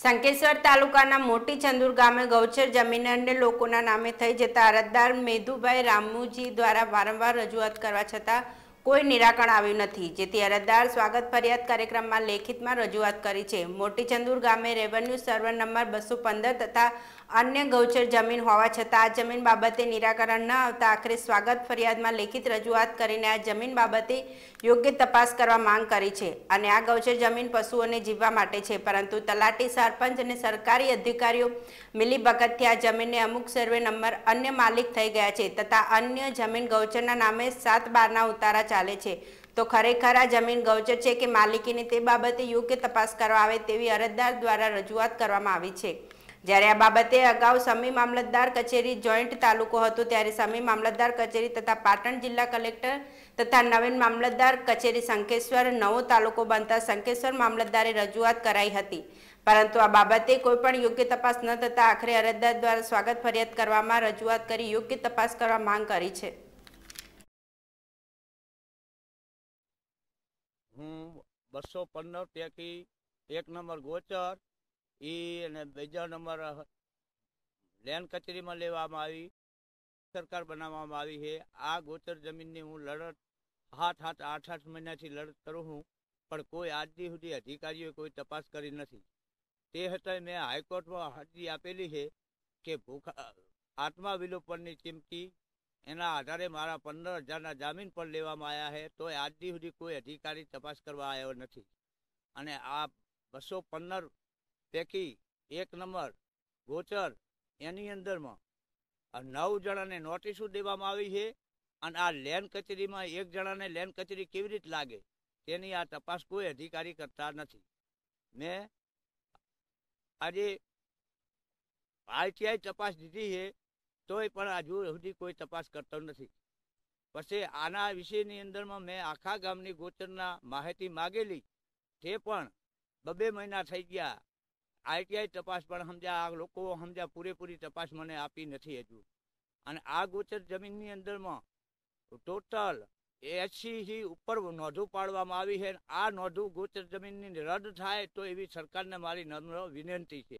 સંકેશ્વર તાલુકાના મોટી ચંદુર ગામે ગૌચર જમીન અન્ય લોકોના નામે થઈ જતા અરજદાર મેધુભાઈ રામુજી દ્વારા વારંવાર રજૂઆત કરવા છતાં કોઈ નિરાકરણ આવ્યું નથી. જેથી અરજદાર સ્વાગત ફરિયાદ કાર્યક્રમમાં લેખિતમાં રજૂઆત કરી છે. મોટી ચંદુર ગામે રેવન્યુ સર્વર નંબર બસો પંદર તથા અન્ય ગૌચર જમીન હોવા છતાં આ જમીન બાબતે નિરાકરણ ન આવતા આખરે સ્વાગત ફરિયાદમાં લેખિત રજૂઆત કરીને આ જમીન બાબતે યોગ્ય તપાસ કરવા માંગ કરી છે અને આ ગૌચર જમીન પશુઓને જીવવા માટે છે. પરંતુ તલાટી સરપંચ અને સરકારી અધિકારીઓ મિલી ભગતથી આ જમીનને અમુક સર્વે નંબર અન્ય માલિક થઈ ગયા છે તથા અન્ય જમીન ગૌચરના નામે સાત બારના ઉતારા ચાલે છે. તો ખરેખર આ જમીન ગૌચર છે કે માલિકીની તે બાબતે યોગ્ય તપાસ કરવા આવે તેવી અરજદાર દ્વારા રજૂઆત કરવામાં આવી છે. જ્યારે આ બાબતે અગાઉ સમી મામલતદાર કચેરી જોઈન્ટ તાલુકો હતો, ત્યારે સમી મામલતદાર કચેરી તથા પાટણ જિલ્લા કલેક્ટર તથા નવીન મામલતદાર કચેરી સંકેશ્વર નવો તાલુકો બનતા સંકેશ્વર મામલતદારે રજૂઆત કરાઈ હતી. પરંતુ આ બાબતે કોઈ પણ યોગ્ય તપાસ ન થતા આખરે અરજદાર દ્વારા સ્વાગત ફરિયાદ કરવામાં રજૂઆત કરી યોગ્ય તપાસ કરવા માંગ કરી છે. હું બસો પંદર પૈકી એક નંબર ગોચર એ અને બીજા નંબર લેન્ડ કચેરીમાં લેવામાં આવી, સરકાર બનાવવામાં આવી છે. આ ગોચર જમીનની હું લડત હાથ હાથ આઠ આઠ મહિનાથી લડત કરું છું, પણ કોઈ આજ સુધી અધિકારીઓએ કોઈ તપાસ કરી નથી. તે છતાંય મેં હાઈકોર્ટમાં અરજી આપેલી છે કે ભૂખા, આત્મા વિલોપનની ચીમકી, એના આધારે મારા પંદર હજારના જામીન પણ લેવામાં આવ્યા છે, તોય આજ સુધી કોઈ અધિકારી તપાસ કરવા આવ્યો નથી. અને આ બસો પંદર પૈકી, એક નંબર, ગોચર, એની અંદરમાં. નવ જણાને નોટિસો દેવામાં આવી છે? અને આ લેન્ડ કચેરીમાં એક જણાને લેન કચેરી કેવી રીતે લાગે? તેની આ તપાસ કોઈ અધિકારી કરતા નથી. મેં આજે આઈટીઆઈ તપાસ દીધી છે, તોય પણ હજુ સુધી કોઈ તપાસ કરતો નથી. પછી આના વિષયની અંદરમાં મેં આખા ગામની ગોચરના માહિતી માગેલી. તે પણ બબે મહિના થઈ ગયા. આઈટીઆઈ તપાસ પણ સમજ્યા, આ લોકો સમજ્યા, પૂરેપૂરી તપાસ મને આપી નથી હજુ. અને આ ગોચર જમીનની અંદરમાં ટોટલ એસી ઉપર નોંધો પાડવામાં આવી છે. આ નોંધો ગોચર જમીનની રદ થાય તો એવી સરકારને મારી નમ્ર વિનંતી છે.